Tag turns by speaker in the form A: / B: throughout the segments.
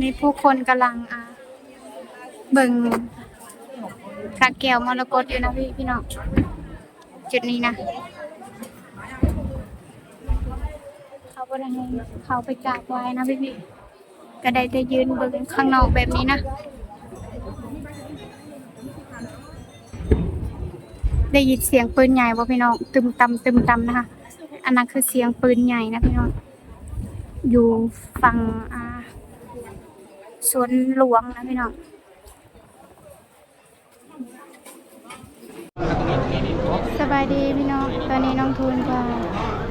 A: นี่ผู้คนกำลังอ่าเบิ่งพระแก้วมรกตอยู่นะพี่พี่น้องจุดนี้นะ เขาได้ให้เขาไปกราบไหว้นะพี่พี่ก็ได้แต่ยืนเบิ่งข้างนอกแบบนี้นะ ได้ยินเสียงปืนใหญ่บ่พี่น้องตึมตำตึมตำนะคะ อันนั้นคือเสียงปืนใหญ่นะพี่น้อง อยู่ฝั่งอ่าสวนหลวงนะพี่น้องสบายดีพี่น้อง ตอนนี้น้องทูนก็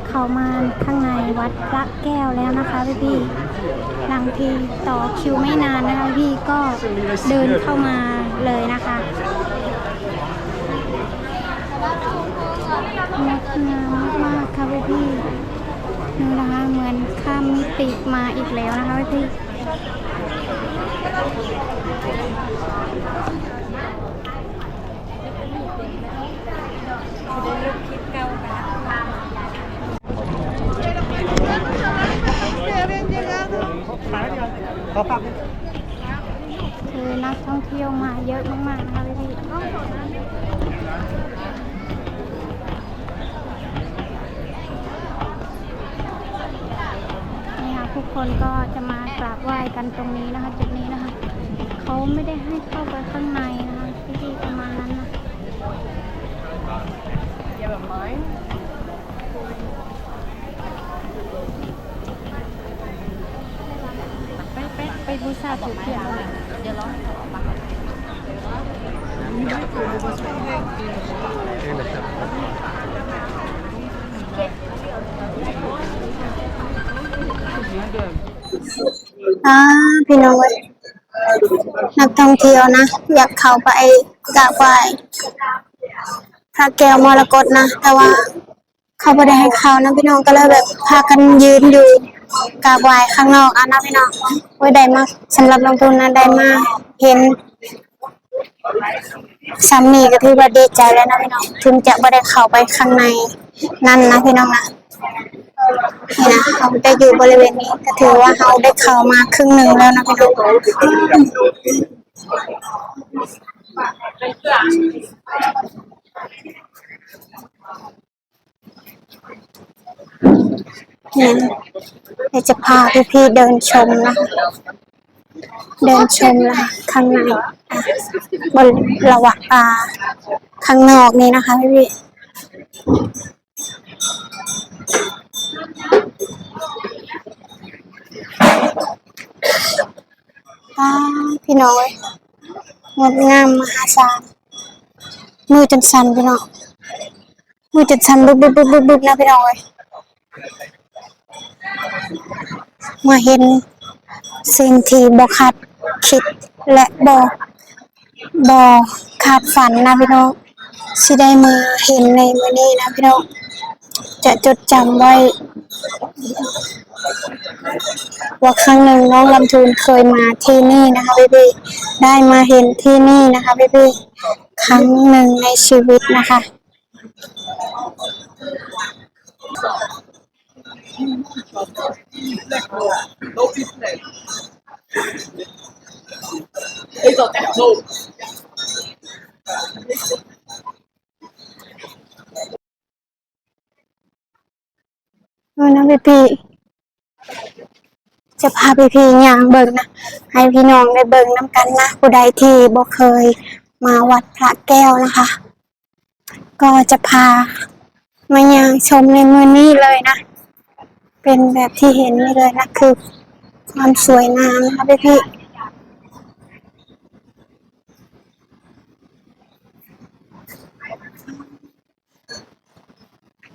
A: เข้ามาข้างในวัดพระแก้วแล้วนะคะพี่พี่หลังทีต่อคิวไม่นานนะคะพี่ก็เดินเข้ามาเลยนะคะ งดงามมากๆค่ะพี่พี่ดูนะคะเหมือนข้ามมิติมาอีกแล้วนะคะพี่พี่คือนักท่องเที่ยวมาเยอะมากๆนะคะพี่นี่ คนก็จะมากราบไหว้กันตรงนี้นะคะ จุดนี้นะคะเขาไม่ได้ให้เข้าไปข้างในนะคะพี่ๆประมาณนั้นนะไปไปไปบูชาถูกเทียนเดี๋ยวรอให้เขาออกมา อ่าพี่น้องเว้ยนักท่องเที่ยวนะ อยากเข้าไปกราบไหว้พระแก้วมรกตนะ แต่ว่าเขาไม่ได้ให้เข้านะพี่น้องก็เลยแบบพากันยืนอยู่กราบไหว้ข้างนอกอะนะพี่น้องไว้ได้มาสำหรับลงทุนนะได้มาเห็นสามีก็ถือว่าดีใจแล้วนะพี่น้องถึงจะไม่ได้เข้าไปข้างในนั่นนะพี่น้องนะ นะเขาได้อยู่บริเวณนี้ก็ถือว่าเขาได้เข้ามาครึ่งหนึ่งแล้วนะพี่น้องเนี่ยเดี๋ยวจะพาพี่ๆเดินชมนะเดินชมนะข้างในบนระหว่างอ่าข้างนอกนี้นะคะพี่อ่ พี่น้อยงดงามมหาศาลมือจนสั่นพี่น้องมือจนสั่นบึบบึบบึบบึบบึบนะพี่น้อยมาเห็นสิ่งที่บอคาดคิดและบอบอคาดฝันนะพี่น้องสิได้มาเห็นในมือนี้นะพี่น้อง จะจดจำไว้ ว่าครั้งหนึ่งน้องลำทูนเคยมาที่นี่นะคะพี่พี่ได้มาเห็นที่นี่นะคะพี่พี่ครั้งหนึ่งในชีวิตนะคะ เออนะ พี่พี่จะพาพี่พี่ย่างเบิ่งนะให้พี่น้องได้เบิ่งน้ำกันนะผู้ใดที่บ่เคยมาวัดพระแก้วนะคะ ก็จะพามาย่างชมในมือนี้เลยนะ เป็นแบบที่เห็นนี่เลยนะคือ ความสวยงามนะคะพี่พี่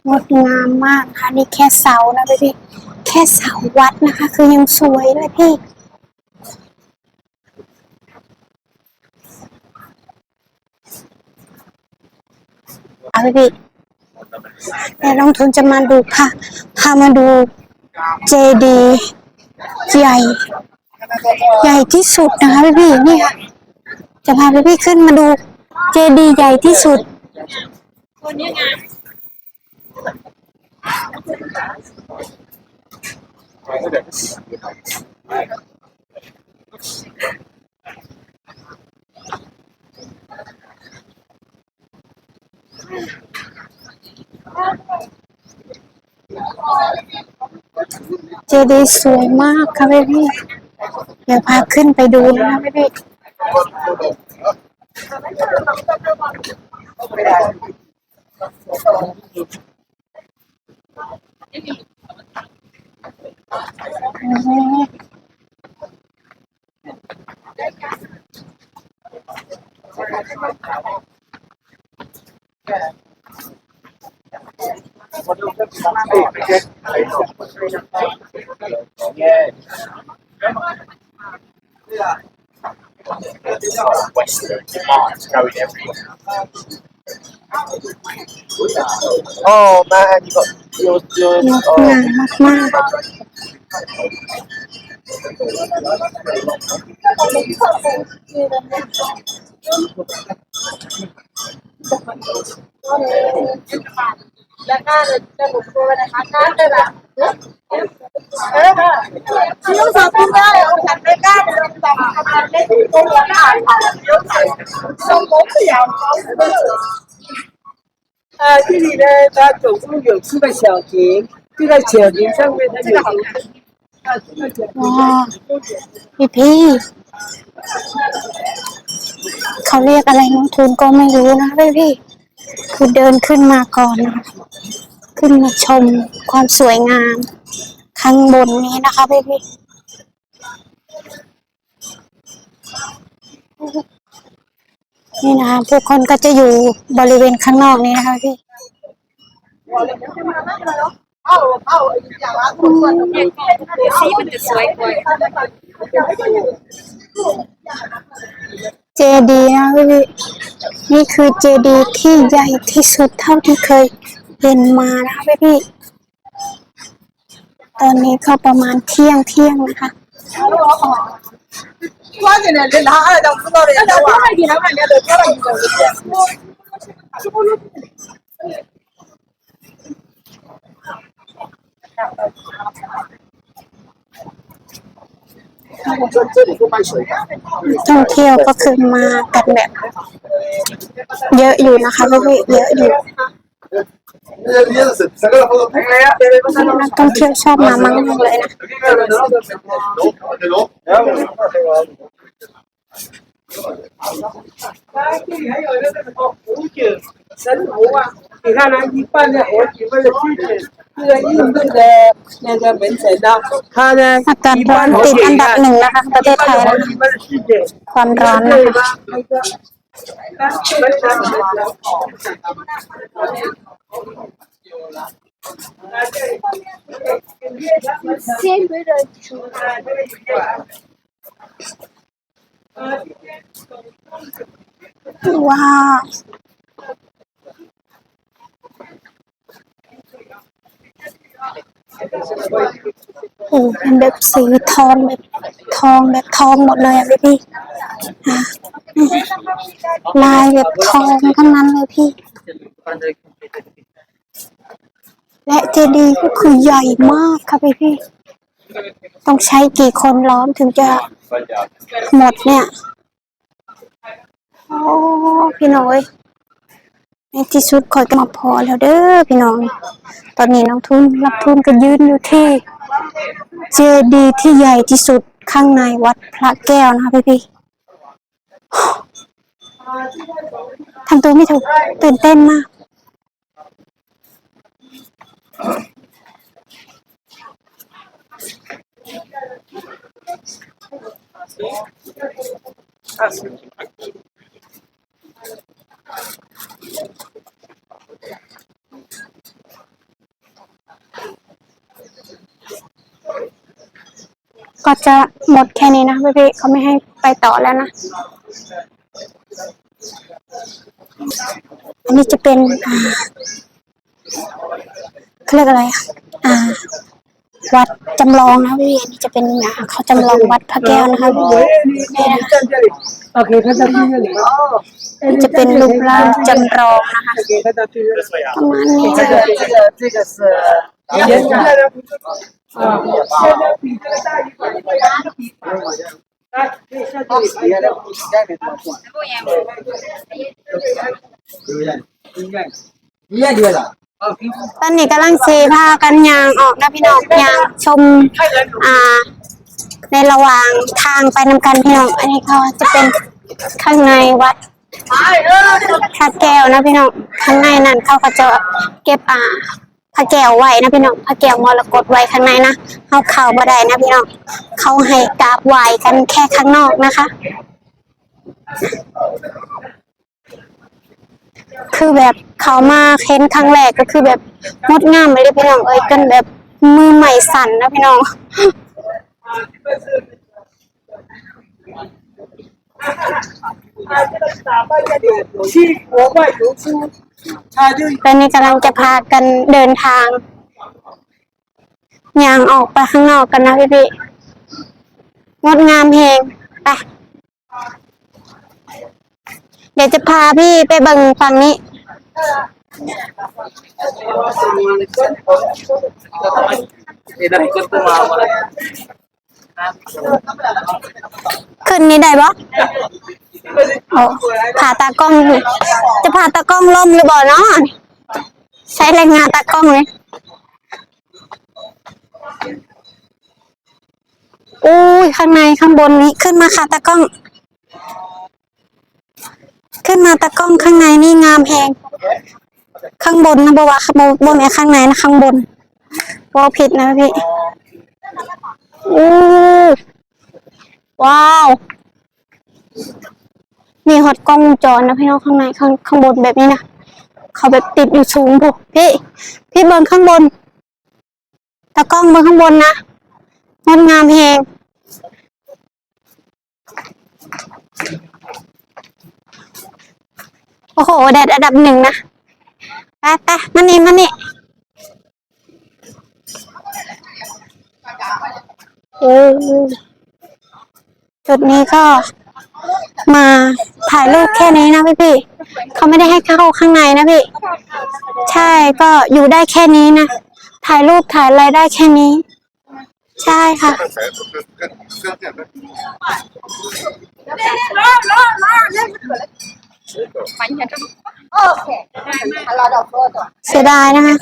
A: งดงามมากค่ะนี่แค่เสานะพี่พี่แค่เสาวัดนะคะ คือยังสวยเลยพี่เอาพี่แต่ลงทุนจะมาดูพาพามาดูเจดีใหญ่ ใหญ่ที่สุดนะคะพี่พี่นี่ค่ะ จะพาพี่พี่ขึ้นมาดูเจดีย์ใหญ่ที่สุด เจดีย์สวยมากค่ะพี่พี่เดี๋ยวพาขึ้นไปดูนะคะพี่พี่ Oh man, you got your
B: 哦，那你有有有
A: งด
B: 哦
A: งามมากมาก
C: 啊，这里呢，它总共有四个小亭，这个小亭上面它有啊，这个小亭
A: ว้าพี่พี่เขาเรียกอะไรน้องทูนก็ไม่รู้นะพี่พี่คือเดินขึ้นมาก่อนนะขึ้นมาชมความสวยงาม ข้างบนนี้นะคะพี่พี่นี่นะคะผู้คนก็จะอยู่บริเวณข้างนอกนี้นะคะพี่ เจดีนะพี่นี่คือเจดีที่ใหญ่ที่สุดเท่าที่เคยเห็นมานะคะพี่ตอนนี้ก็ประมาณเที่ยงเที่ยงนะคะ
C: ว่าเนี่ยเดินทาอะไรจะไม่
B: ได้เดินก็ว่เท่
A: องเที่ยวก็คือมากันแบบ เยอะอยู่นะคะพี่เยอะอยู่ท่องเที่ยวชอบมามางเลยนะ
C: 这里还有那个什么红景神头啊，你看呢，一半的活几份的具体，这个印度的那个门神呐、他呢
A: อากาศ
C: 一
A: ร้อน
C: 半
A: ติดอันดับหนึ่งนะคะประเทศไทยนะ
C: 一半的世界。
A: ความร้อนนะ
C: 对
A: คะ
C: 吧？那个，门神门神。
A: ว้าว โอ้เป็นแบบสีทองแบบทองแบบทองหมดเลยอะพี่พี่ลายแบบทองทั้งนั้นเลยพี่ และเจดีย์ก็คือใหญ่มากค่ะพี่พี่ ต้องใช้กี่คนล้อมถึงจะหมดเนี่ย โอ้ พี่น้อย ในที่สุดคอยก็มาพอแล้วเด้อพี่น้อง ตอนนี้น้องทุนรับทุนก็ยืนอยู่ที่เจดีย์ที่ใหญ่ที่สุดข้างในวัดพระแก้วนะคะพี่พี่ทำตัวไม่ถูกตื่นเต้นมากาจจะหมดแค่นี้นะพี่ๆเขาไม่ให้ไปต่อแล้วนะ อันนี้จะเป็น อ่าเขาเรียกอะไรอ่า วัดจำลองนะพี่อันนี้จะเป็นอ่าเขาจำลองวัดพระแก้วนะคะพี่
C: นะคะ Okay, kata tiga ni. นี่
A: จะเป็นรูปร่างจำลองนะคะประมาณนี้ ตอนนี้กำลังเซผ้ากันยางออกนะพี่น้องยางชม อ่า ในระหว่างทางไปนำกันพี่น้อง อันนี้เขาจะเป็นข้างในวัดพระแก้วนะพี่น้อง ข้างในนั้นเขาก็จะเก็บอ่า พระแก้วไวนะพี่น้องพระแก้วมรกตไว้ข้างในนะเขาเข่าบ่ได้นะพี่น้องเขาให้กราบไหวกันแค่ข้างนอกนะคะ คือแบบเขามาเห็นครั้งแรกก็คือแบบงดงามเลยพี่น้องเอ้ยกันแบบมือใหม่สั่นนะพี่น้อง
C: ที่หัวไหวหลวชู
A: ตอนนี้กำลังจะพากันเดินทางย่างออกไปข้างนอกกันนะพี่พี่งดงามเพลงไปเดี๋ยวจะพาพี่ไปบิ่งฝั่งนี้ขึ้นนี้ได้บะ โอ้ผ่าตากล้อง จะผ่าตากล้องล่มหรือเปล่าเนาะใช้แรงงานตากล้องเลยอุ้ยข้างในข้างบนนี้ขึ้นมาค่ะตากล้อง ขึ้นมาตากล้องข้างในนี่งามแพงข้างบนนะบอกว่าข้างบนบนไอ้ข้างในนะข้างบนว่าผิดนะพี่อู้ว้าว มีฮอตกล้องวงจรนะพี่น้องข้างในข้างข้างบนแบบนี้นะเขาแบบติดอยู่สูงพวกพี่ พี่เบิร์ข้างบนตากล้องเบิร์ข้างบนนะงดงามเพลงโอ้โหแดดอันดับหนึ่งนะไปไปมานี่มานี่โอ้จุดนี้ก็มา ถ่ายรูปแค่นี้นะพี่พี่ๆเขาไม่ได้ให้เข้าข้างในนะพี่ ใช่ก็อยู่ได้แค่นี้นะ ถ่ายรูปถ่ายอะไรได้แค่นี้ ใช่ค่ะ เสียดายนะคะ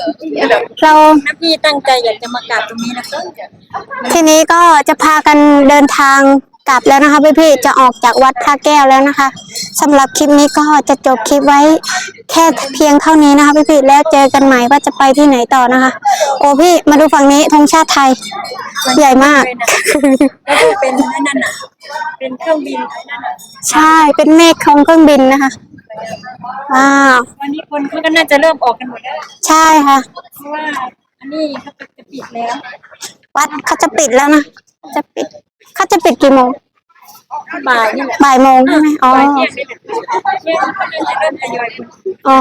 A: เรา
D: นะพี่ตั้งใจอยากจะมากราบตรงนี้นะคะ
A: ทีนี้ก็จะพากันเดินทาง กลับแล้วนะคะพี่ๆจะออกจากวัดพระแก้วแล้วนะคะสำหรับคลิปนี้ก็จะจบคลิปไว้แค่เพียงเท่านี้นะคะพี่ๆแล้วเจอกันใหม่ว่าจะไปที่ไหนต่อนะคะ โอ้พี่มาดูฝั่งนี้ธงชาติไทย ใหญ่มาก
D: แล้วก็เป็นนั่นน่ะเป็นเครื่องบินไอ้นั่นน่ะ
A: ใช่เป็นเมฆของเครื่องบินนะคะว้าว
D: วันนี้คนเขาก็น่าจะเริ่มออกกันหมดแล้ว
A: ใช่ค่ะ
D: เพราะว่าอันนี้เขาจะปิดแล้ว
A: วัดเขาจะปิดแล้วนะจะปิด เขาจะปิดกี่โมง
D: บ่ายนี่แหละ
A: บ่ายโมงใช่ไหมอ๋อ
D: บ่ายเที่ยงนี่แหละเที่ยงเขาน่าจะเริ่มทยอยคน
A: อ๋อ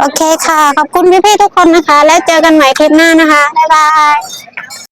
A: โอเคค่ะ ขอบคุณพี่ๆทุกคนนะคะ แล้วเจอกันใหม่คลิปหน้านะคะ บ๊ายบาย